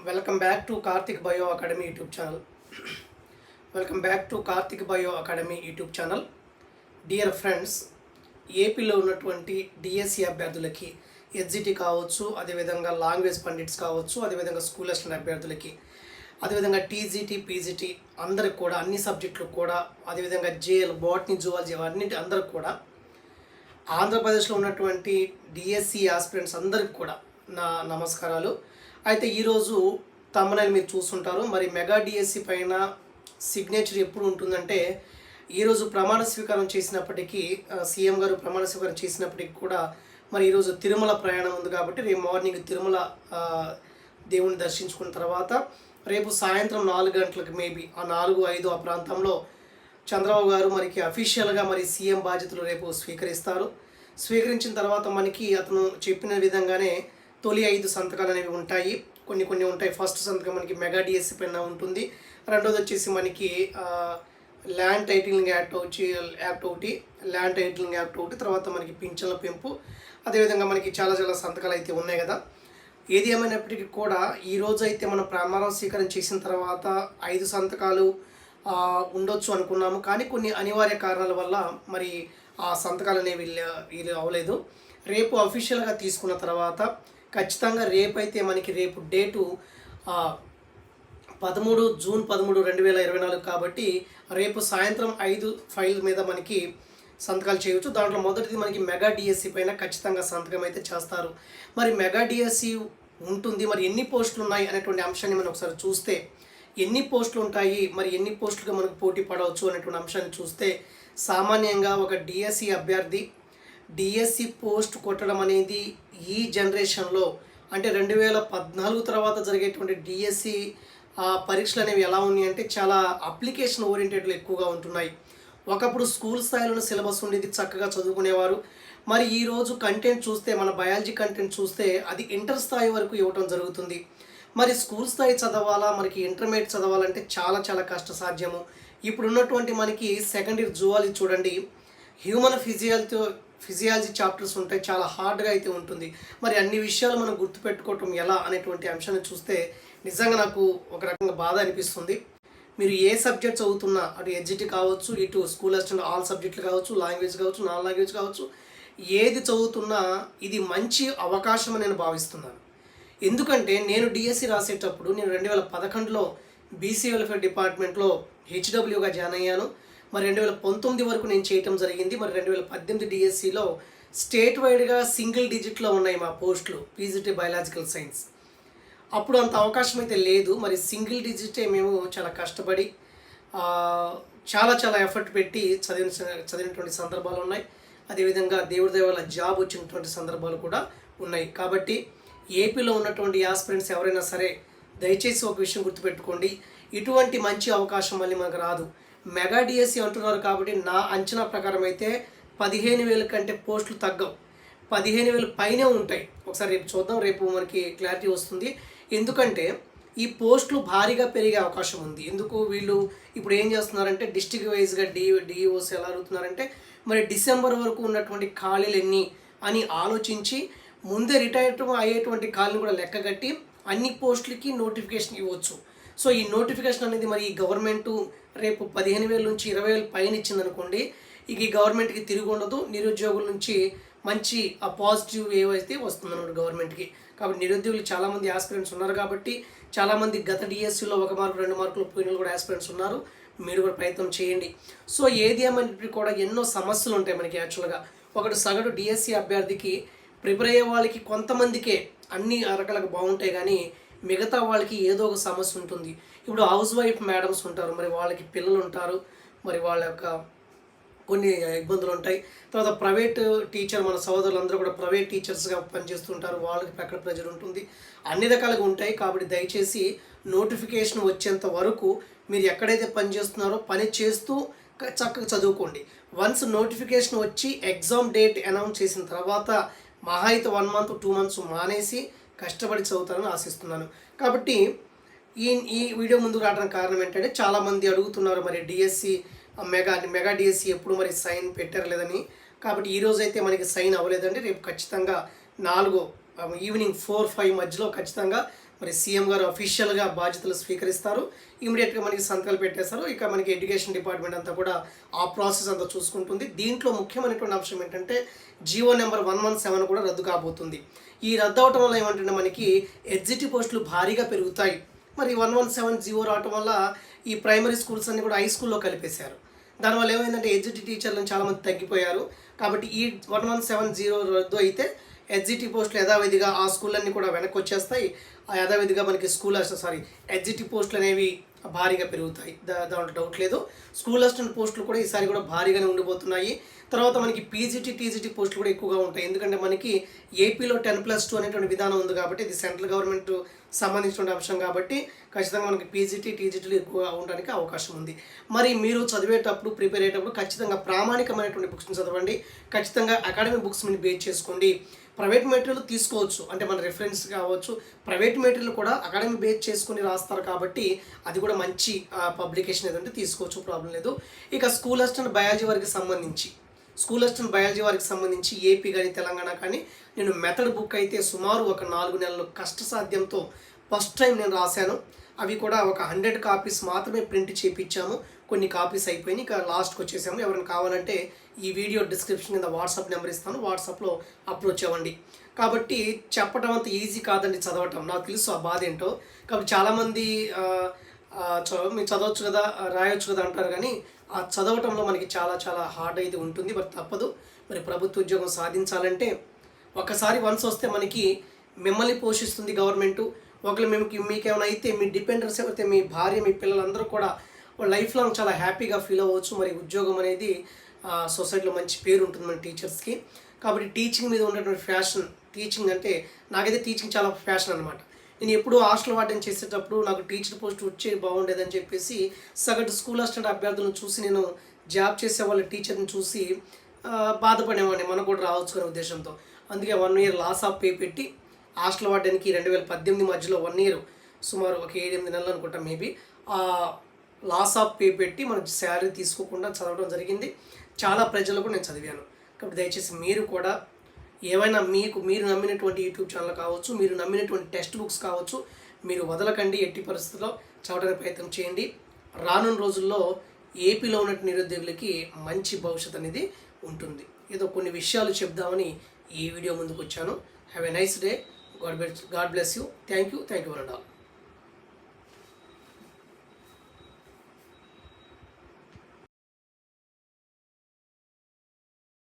Welcome back to Karthik bio academy YouTube channel welcome back to Karthik bio academy YouTube channel dear friends ఏపీలో ఉన్నటువంటి DSC అభ్యర్థులకి SGT కావచ్చు అదేవిధంగా language pundits కావచ్చు అదేవిధంగా school assistant అభ్యర్థులకి అదేవిధంగా టీజీటీ పీజీటీ అందరికి కూడా అన్ని సబ్జెక్టులు కూడా అదేవిధంగా జేఎల్ బాట్నీ జువాలజీ అన్నింటి అందరికి కూడా ఆంధ్రప్రదేశ్లో ఉన్నటువంటి డిఎస్సి ఆస్పిరెంట్స్ అందరికి కూడా నా నమస్కారాలు. అయితే ఈరోజు తమ్మనని మీరు చూస్తుంటారు. మరి మెగా డిఎస్సి పైన సిగ్నేచర్ ఎప్పుడు ఉంటుందంటే ఈరోజు ప్రమాణ స్వీకారం చేసినప్పటికీ సీఎం గారు ప్రమాణ స్వీకారం చేసినప్పటికీ కూడా మరి ఈరోజు తిరుమల ప్రయాణం ఉంది కాబట్టి రేపు మార్నింగ్ తిరుమల దేవుణ్ణి దేవుని దర్శించుకున్న తర్వాత రేపు సాయంత్రం నాలుగు గంటలకు మేబీ ఆ నాలుగు ఐదు ఆ ప్రాంతంలో చంద్రబాబు గారు మనకి అఫీషియల్గా మరి సీఎం బాధ్యతలు రేపు స్వీకరిస్తారు. స్వీకరించిన తర్వాత మనకి అతను చెప్పిన విధంగానే తొలి ఐదు సంతకాలు అనేవి ఉంటాయి. కొన్ని కొన్ని ఉంటాయి. ఫస్ట్ సంతకం మనకి మెగా డిఎస్సి పైన ఉంటుంది. రెండోది వచ్చేసి మనకి ల్యాండ్ టైటిలింగ్ యాక్ట్ వచ్చి యాక్ట్ ఒకటి ల్యాండ్ టైటిలింగ్ యాక్ట్ ఒకటి తర్వాత మనకి పింఛన్ల పెంపు. అదేవిధంగా మనకి చాలా చాలా సంతకాలు అయితే ఉన్నాయి కదా. ఏది ఏమైనప్పటికీ కూడా ఈరోజు అయితే మనం ప్రమాణ స్వీకారం చేసిన తర్వాత ఐదు సంతకాలు ఉండొచ్చు అనుకున్నాము. కానీ కొన్ని అనివార్య కారణాల వల్ల మరి ఆ సంతకాలు అనేవి అవ్వలేదు రేపు అఫీషియల్గా తీసుకున్న తర్వాత ఖచ్చితంగా రేపైతే మనకి రేపు డేటు పదమూడు జూన్ పదమూడు రెండు వేల ఇరవై నాలుగు కాబట్టి రేపు సాయంత్రం ఐదు ఫైల్ మీద మనకి సంతకాలు చేయవచ్చు దాంట్లో మొదటిది మనకి మెగా డిఎస్సి పైన ఖచ్చితంగా సంతకం అయితే చేస్తారు. మరి మెగా డిఎస్సి ఉంటుంది. మరి ఎన్ని పోస్టులు ఉన్నాయి అనేటువంటి అంశాన్ని మనం ఒకసారి చూస్తే ఎన్ని పోస్టులు ఉంటాయి మరి ఎన్ని పోస్టులుగా మనకు పోటీ పడవచ్చు అనేటువంటి అంశాన్ని చూస్తే సామాన్యంగా ఒక డిఎస్సి అభ్యర్థి డిఎస్సి పోస్ట్ కొట్టడం అనేది ఈ జనరేషన్లో అంటే రెండు వేల పద్నాలుగు తర్వాత జరిగేటువంటి డిఎస్సి పరీక్షలు అనేవి ఎలా ఉన్నాయి అంటే చాలా అప్లికేషన్ ఓరియంటెడ్లు ఎక్కువగా ఉంటున్నాయి. ఒకప్పుడు స్కూల్ స్థాయిలో సిలబస్ ఉండేది చక్కగా చదువుకునేవారు. మరి ఈరోజు కంటెంట్ చూస్తే మన బయాలజీ కంటెంట్ చూస్తే అది ఇంటర్ స్థాయి వరకు ఇవ్వటం జరుగుతుంది. మరి స్కూల్ స్థాయి చదవాలా మనకి ఇంటర్మీడియట్ చదవాలంటే చాలా చాలా కష్ట సాధ్యము ఇప్పుడున్నటువంటి మనకి సెకండ్ ఇయర్ జువాలజీ చూడండి. హ్యూమన్ ఫిజియాలజీ ఫిజియాలజీ చాప్టర్స్ ఉంటాయి చాలా హార్డ్గా అయితే ఉంటుంది. మరి అన్ని విషయాలు మనం గుర్తుపెట్టుకోవటం ఎలా అనేటువంటి అంశాన్ని చూస్తే నిజంగా నాకు ఒక రకంగా బాధ అనిపిస్తుంది. మీరు ఏ సబ్జెక్ట్ చదువుతున్నా అటు ఎడ్జిటి కావచ్చు ఇటు స్కూల్ అసిస్టెంట్ ఆల్ సబ్జెక్టులు కావచ్చు లాంగ్వేజ్ కావచ్చు నాన్ లాంగ్వేజ్ కావచ్చు ఏది చదువుతున్నా ఇది మంచి అవకాశం అని నేను భావిస్తున్నాను. ఎందుకంటే నేను డిఎస్సి రాసేటప్పుడు నేను రెండు వేల పదకొండులో బీసీ వెల్ఫేర్ డిపార్ట్మెంట్లో హెచ్డబ్ల్యూగా జాయిన్ అయ్యాను. మరి రెండు వేల పంతొమ్మిది వరకు నేను చేయటం జరిగింది. మరి రెండు వేల పద్దెనిమిది డిఎస్సిలో స్టేట్ వైడ్గా సింగిల్ డిజిట్లో ఉన్నాయి మా పోస్టులు పీజీటీ బయలాజికల్ సైన్స్ అప్పుడు అంత అవకాశం అయితే లేదు. మరి సింగిల్ డిజిటే మేము చాలా కష్టపడి చాలా చాలా ఎఫర్ట్ పెట్టి చదివిన చదివినటువంటి సందర్భాలు ఉన్నాయి. అదేవిధంగా దేవుడి దేవాల జాబ్ వచ్చినటువంటి సందర్భాలు కూడా ఉన్నాయి. కాబట్టి ఏపీలో ఉన్నటువంటి యాస్పిరెంట్స్ ఎవరైనా సరే దయచేసి ఒక విషయం గుర్తుపెట్టుకోండి. ఇటువంటి మంచి అవకాశం మళ్ళీ మనకు రాదు. మెగా డిఎస్సి అంటున్నారు కాబట్టి నా అంచనా ప్రకారం అయితే పదిహేను వేల కంటే పోస్టులు తగ్గవు. పదిహేను వేలు పైనే ఉంటాయి. ఒకసారి రేపు చూద్దాం. రేపు మనకి క్లారిటీ వస్తుంది. ఎందుకంటే ఈ పోస్టులు భారీగా పెరిగే అవకాశం ఉంది. ఎందుకు? వీళ్ళు ఇప్పుడు ఏం చేస్తున్నారంటే డిస్టిక్ వైజ్గా డి డిఈఓస్ ఎలా అడుగుతున్నారంటే మరి డిసెంబర్ వరకు ఉన్నటువంటి ఖాళీలు ఎన్ని అని ఆలోచించి ముందే రిటైర్ అయ్యేటువంటి ఖాళీని కూడా లెక్కగట్టి అన్ని పోస్టులకి నోటిఫికేషన్ ఇవ్వచ్చు. సో ఈ నోటిఫికేషన్ అనేది మరి ఈ గవర్నమెంట్ రేపు పదిహేను వేల నుంచి ఇరవై వేలు పైన ఇచ్చిందనుకోండి ఇక ఈ గవర్నమెంట్కి తిరిగి ఉండదు. నిరుద్యోగుల నుంచి మంచి ఆ పాజిటివ్ ఏవైతే వస్తుందన్నమాట గవర్నమెంట్కి కాబట్టి నిరుద్యోగులు చాలామంది ఆస్పిరెంట్స్ ఉన్నారు కాబట్టి చాలామంది గత డిఎస్సిలో ఒక మార్కు రెండు మార్కులు పోయిన కూడా ఆస్పిరెంట్స్ ఉన్నారు. మీరు కూడా ప్రయత్నం చేయండి. సో ఏది ఏమైనప్పటికీ కూడా ఎన్నో సమస్యలు ఉంటాయి మనకి యాక్చువల్గా ఒకటి సగటు డిఎస్సి అభ్యర్థికి ప్రిపేర్ అయ్యే వాళ్ళకి కొంతమందికే అన్ని రకాలకు బాగుంటాయి కానీ మిగతా వాళ్ళకి ఏదో ఒక సమస్య ఉంటుంది. ఇప్పుడు హౌస్ వైఫ్ మేడమ్స్ ఉంటారు. మరి వాళ్ళకి పిల్లలు ఉంటారు. మరి వాళ్ళ యొక్క కొన్ని ఇబ్బందులు ఉంటాయి. తర్వాత ప్రైవేట్ టీచర్ మన సోదరులందరూ కూడా ప్రైవేట్ టీచర్స్గా పనిచేస్తుంటారు. వాళ్ళకి అక్కడ ప్రెజర్ ఉంటుంది. అన్ని రకాలుగా ఉంటాయి. కాబట్టి దయచేసి నోటిఫికేషన్ వచ్చేంత వరకు మీరు ఎక్కడైతే పని చేస్తున్నారో పని చేస్తూ చక్కగా చదువుకోండి. వన్స్ నోటిఫికేషన్ వచ్చి ఎగ్జామ్ డేట్ అనౌన్స్ చేసిన తర్వాత మహా అయితే వన్ మంత్ టూ మంత్స్ మానేసి కష్టపడి చదువుతారని ఆశిస్తున్నాను. కాబట్టి ఈ ఈ వీడియో ముందుకు రావడానికి కారణం ఏంటంటే చాలామంది అడుగుతున్నారు మరి డిఎస్సి మెగా మెగా డిఎస్సి ఎప్పుడు మరి సైన్ పెట్టారు లేదని. కాబట్టి ఈరోజు అయితే మనకి సైన్ అవ్వలేదండి. రేపు ఖచ్చితంగా నాలుగో ఈవినింగ్ ఫోర్ ఫైవ్ మధ్యలో ఖచ్చితంగా మరి సీఎం గారు అఫీషియల్గా బాధ్యతలు స్వీకరిస్తారు. ఇమీడియట్గా మనకి సంతకాలు పెట్టేస్తారు. ఇక మనకి ఎడ్యుకేషన్ డిపార్ట్మెంట్ అంతా కూడా ఆ ప్రాసెస్ అంతా చూసుకుంటుంది. దీంట్లో ముఖ్యమైనటువంటి అంశం ఏంటంటే G O number one one seven కూడా రద్దు కాబోతుంది. ఈ రద్దు అవటం వల్ల ఏమంటే మనకి ఎగ్జిట్ పోస్టులు భారీగా పెరుగుతాయి. మరి వన్ వన్ సెవెన్ జీవో రావటం వల్ల ఈ ప్రైమరీ స్కూల్స్ అన్ని కూడా హై స్కూల్లో కలిపేశారు. దానివల్ల ఏమైందంటే ఎగ్జిట్ టీచర్లను చాలామంది తగ్గిపోయారు. కాబట్టి ఈ వన్ వన్ సెవెన్ జీరో రద్దు అయితే ఎగ్జిటి పోస్టులు యథావిధిగా ఆ స్కూళ్ళన్నీ కూడా వెనక్కి వచ్చేస్తాయి ఆ యథావిధిగా మనకి స్కూల్ సారీ ఎగ్జిటి పోస్టులు అనేవి భారీగా పెరుగుతాయి. దా దాంట్లో డౌట్ లేదు. స్కూల్ అసిస్టెంట్ పోస్టులు కూడా ఈసారి కూడా భారీగానే ఉండిపోతున్నాయి. తర్వాత మనకి పీజీటీ టీజీటీ పోస్టులు కూడా ఎక్కువగా ఉంటాయి. ఎందుకంటే మనకి ఏపీలో టెన్ ప్లస్ టూ అనేటువంటి విధానం ఉంది కాబట్టి ఇది సెంట్రల్ గవర్నమెంట్ సంబంధించిన అంశం కాబట్టి ఖచ్చితంగా మనకి పీజీటీ టీజీటీలు ఎక్కువగా ఉండడానికి అవకాశం ఉంది. మరి మీరు చదివేటప్పుడు ప్రిపేర్ అయ్యేటప్పుడు ఖచ్చితంగా ప్రామాణికమైనటువంటి బుక్స్ని చదవండి. ఖచ్చితంగా అకాడమిక్ బుక్స్ మీద బేస్ చేసుకోండి. ప్రైవేట్ మెటీరియల్ తీసుకోవచ్చు. అంటే మన రిఫరెన్స్ కావచ్చు. ప్రైవేట్ మెటీరియల్ కూడా అకాడమీ బేస్ చేసుకుని రాస్తారు కాబట్టి అది కూడా మంచి పబ్లికేషన్ ఏదంటే తీసుకోవచ్చు. ప్రాబ్లం లేదు. ఇక స్కూల్ అసిస్టెంట్ బయాలజీ వారికి సంబంధించి. స్కూల్ అసిస్టెంట్ బయాలజీ వారికి సంబంధించి ఏపీ కానీ తెలంగాణ కానీ నేను మెథడ్ బుక్ అయితే సుమారు ఒక నాలుగు నెలలు కష్టసాధ్యంతో ఫస్ట్ టైం నేను రాశాను. అవి కూడా ఒక హండ్రెడ్ కాపీస్ మాత్రమే ప్రింట్ చేయించాము కొన్ని కాపీస్ అయిపోయినాయి. ఇక లాస్ట్కి వచ్చేసాము. ఎవరైనా కావాలంటే ఈ వీడియో డిస్క్రిప్షన్ కింద వాట్సాప్ నెంబర్ ఇస్తాను. వాట్సాప్లో అప్రోచ్ అవ్వండి కాబట్టి చెప్పడం అంత ఈజీ కాదండి చదవటం. నాకు తెలుసు ఆ బాధ ఏంటో. కాబట్టి చాలామంది ఆ, మీరు చదవచ్చు కదా రాయొచ్చు కదా అంటారు కానీ ఆ చదవటంలో మనకి చాలా చాలా హార్డ్ అయితే ఉంటుంది. మరి తప్పదు. మరి ప్రభుత్వ ఉద్యోగం సాధించాలంటే ఒకసారి వన్స్ వస్తే మనకి మిమ్మల్ని పోషిస్తుంది గవర్నమెంట్. ఒకవేళ మేము మీకేమైనా అయితే మీ డిపెండెన్స్ ఎవరైతే మీ భార్య మీ పిల్లలందరూ కూడా లైఫ్ లాంగ్ చాలా హ్యాపీగా ఫీల్ అవ్వచ్చు. మరి ఉద్యోగం అనేది సొసైటీలో మంచి పేరు ఉంటుంది మన టీచర్స్కి. కాబట్టి టీచింగ్ మీద ఉన్నటువంటి ఫ్యాషన్ టీచింగ్ అంటే నాకైతే టీచింగ్ చాలా ఫ్యాషన్ అనమాట నేను ఎప్పుడూ హాస్టల్ వార్డెన్ చేసేటప్పుడు నాకు టీచర్ పోస్ట్ వచ్చే బాగుండేదని చెప్పేసి సగటు స్కూల్ అసిస్టెంట్ అభ్యర్థులను చూసి నేను జాబ్ చేసే వాళ్ళ టీచర్ని చూసి బాధపడేవాడిని. మనకు కూడా రావచ్చు అనే ఉద్దేశంతో. అందుకే one year loss of pay పెట్టి హాస్టల్ వార్డెన్కి రెండు వేల పద్దెనిమిది మధ్యలో వన్ ఇయర్ సుమారు ఒక ఏడెనిమిది నెలలు అనుకుంటా మేబీ లాస్ ఆఫ్ పే పెట్టి మనం శాలరీ తీసుకోకుండా చదవడం జరిగింది. చాలా ప్రజలకు నేను చదివాను. కాబట్టి దయచేసి మీరు కూడా ఏమైనా మీకు మీరు నమ్మినటువంటి యూట్యూబ్ ఛానల్ కావచ్చు మీరు నమ్మినటువంటి టెక్స్ట్ బుక్స్ కావచ్చు మీరు వదలకండి ఎట్టి పరిస్థితుల్లో చదవడానికి ప్రయత్నం చేయండి. రానున్న రోజుల్లో ఏపీలో ఉన్న నిరుద్యోగులకి మంచి భవిష్యత్ అనేది ఉంటుంది. ఏదో కొన్ని విషయాలు చెప్దామని ఈ వీడియో ముందుకు వచ్చాను. Have a nice day God bless God bless you thank you thank you one all